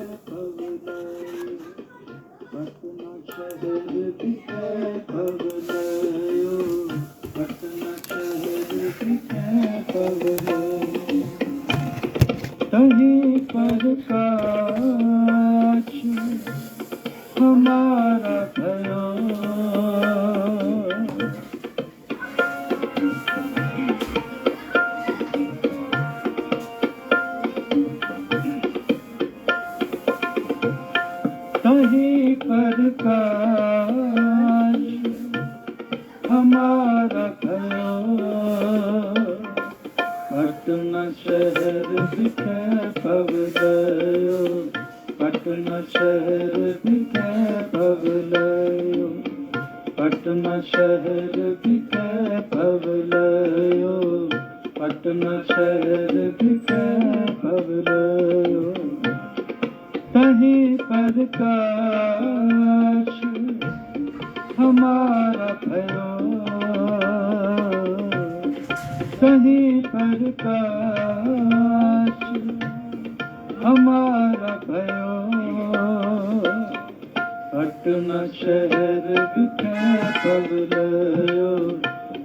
ਪਵਨਾਇਓ ਪਟਨਾ ਸ਼ਹਿਰ ਵਿਖੇ ਸ਼ਹਿਰ ਵਿਖੇ ਪਵ ਗਇਓ ਪਟਨਾ ਸ਼ਹਿਰ ਵਿਖੇ ਪਵ ਲਇਓ ਪਟਨਾ ਸ਼ਹਿਰ ਵਿਖੇ ਪਵ ਲਇਓ ਪਟਨਾ ਸ਼ਹਿਰ ਵਿਖੇ ਪਵ ਲਇਓ ਕਹੀਂ ਪਰ ਕਾ प्रकाश हमारा भयो पटना शहर बिखे पवलयो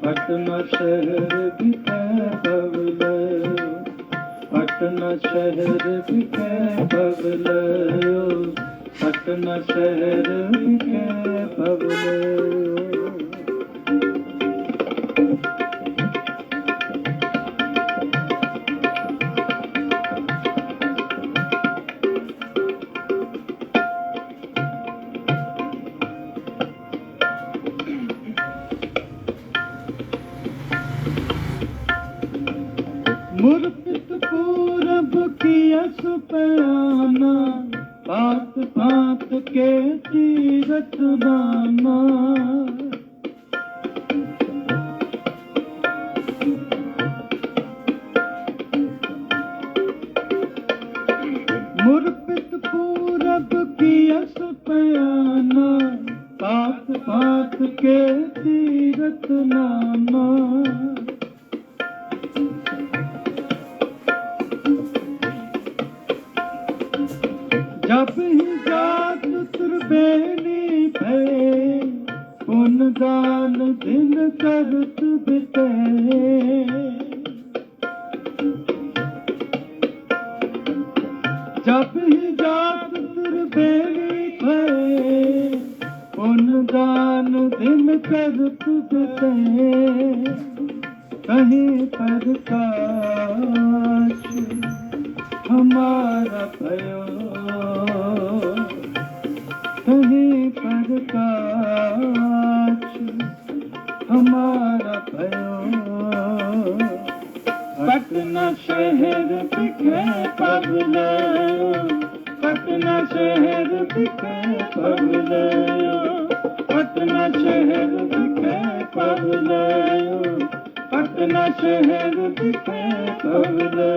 पटना शहर बिखे पवलयो पटना शहर बिखे पवलयो पटना शहर बिखे पवलयो मुर्पित पूरब किया सुपयाना पात पात के तीरथ दाना मुर्पित पूरब किया सुपयाना पात पात के तीरथ नाना ਜਪ ਹੀ ਜਾਤ ਤੁਰ ਬੇਨੀ ਭਏ ਪੁਨ ਦਾਨ ਦਿਨ ਕਰਤ ਬਿਤੇ ਜਪ ਹੀ ਜਾਤ ਤੁਰ ਬੇਲੀ ਖਏ ਪੁਨ ਦਾਨ ਦਿਨ ਕਰ ਤੁਤੇ ਕਹੇ ਪਰਕਾਸ਼, ਹਮਾਰਾ ਭਇਓ हमारा भयो पटना शहर दिखे पगले पटना शहर दिखे पगले पटना शहर दिखे पगले पटना शहर दिखे पगले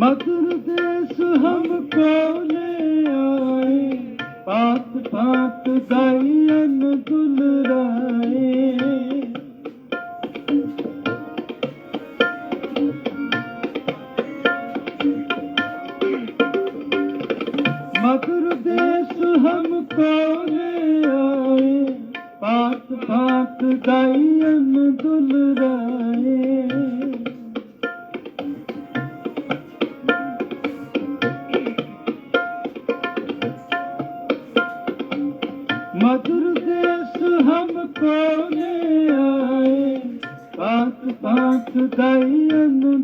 मधुर देश हमको ले आए पात पात गायन दुलराए मधुर देश हमको ले आए पात पात गायन दुलराए मधुर देश हमको ले आए पात पात गायन